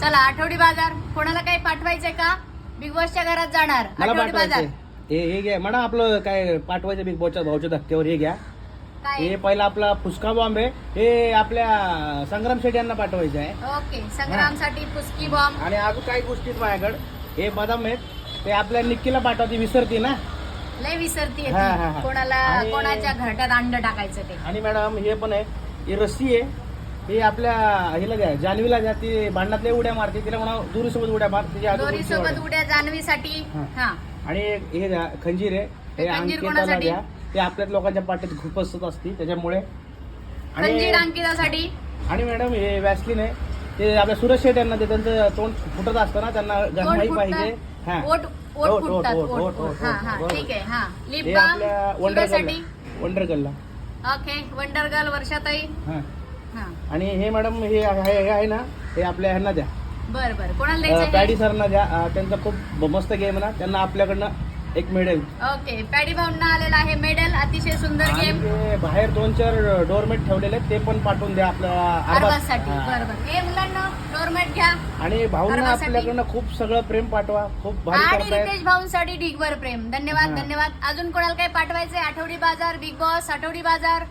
चला आठवडी बाजार. कोणाला काही पाठवायचंय का? बिग बॉसच्या घरात जाणार. मला आठवडी बाजार. पाठवायचे हे हे घ्या. मॅडम आपलं काय पाठवायचं बिग बॉसच्या भाऊच्या धक्क्यावर हे घ्या. काय? हे पहिला आपला फुसका बॉम्ब आहे. हे आपल्या संग्राम शेट्टी यांना पाठवायचं आहे ओके संग्रामसाठी पुस्की बॉम्ब आणि अजून काही गोष्टी आहेत माझ्याकडे. हे बदाम आहेत. ते आपल्या निक्कीला पाठवते विसरते ना. लय विसरती हा, हा, हा. कोणाला आणि- कोणाच्या घरट्यात अंड टाकायचं ते. आणि मॅडम हे पण आहे. ही रस्सी आहे. हे आपल्या हिला द्या जान्हवीला द्या ती भांडणातल्या उड्या मारते तिला म्हणा दुरीसोबत उड्या मार दोरी सोबत. उड्या जान्हवीसाठी. हा. हा. आणि हे द्या खंजीर आहे. हे खंजीर अंकिताला कोणासाठी? द्या ते आपल्याच लोकांच्या पाठीत खूप असत असते त्याच्यामुळे. खंजीर अंकितासाठी. आणि मॅडम हे वॅसलिन आहे. ते आपल्या सुरेश शेट यांना ते त्यांचं तोंड फुटत असतं ना त्यांना गरमाई पाहिजे. हा. फुटतात हा हा. ठीक आहे हा. लिप हे बाम आपल्या वंडर वंडर गर्लला ओके वंडर गर्ल वर्षाताई. हा. आणि हे मॅडम हे आहे हे आहे ना हे आपल्या ह्यांना द्या. बर बर. कोणाला द्यायचं पॅडी? सरना द्या. त्यांचा खूप मस्त गेम ना त्यांना आपल्याकडनं एक मेडल. ओके पॅडी भाऊंना आलेला आहे मेडल अतिशय सुंदर गेम. बाहेर दोन चार डोरमेट ठेवलेले ते पण पाठवून द्या आपल्या. बरोबर हे. मुलांना डोरमेट घ्या. आणि भाऊंना. आपल्याकडनं खूप सगळं प्रेम पाठवा. खूप आणि रितेश भाऊंसाठी ढिगभर प्रेम. धन्यवाद. धन्यवाद. अजून कोणाला काही पाठवायचंय? आठवडी बाजार बिग बॉस आठवडी बाजार.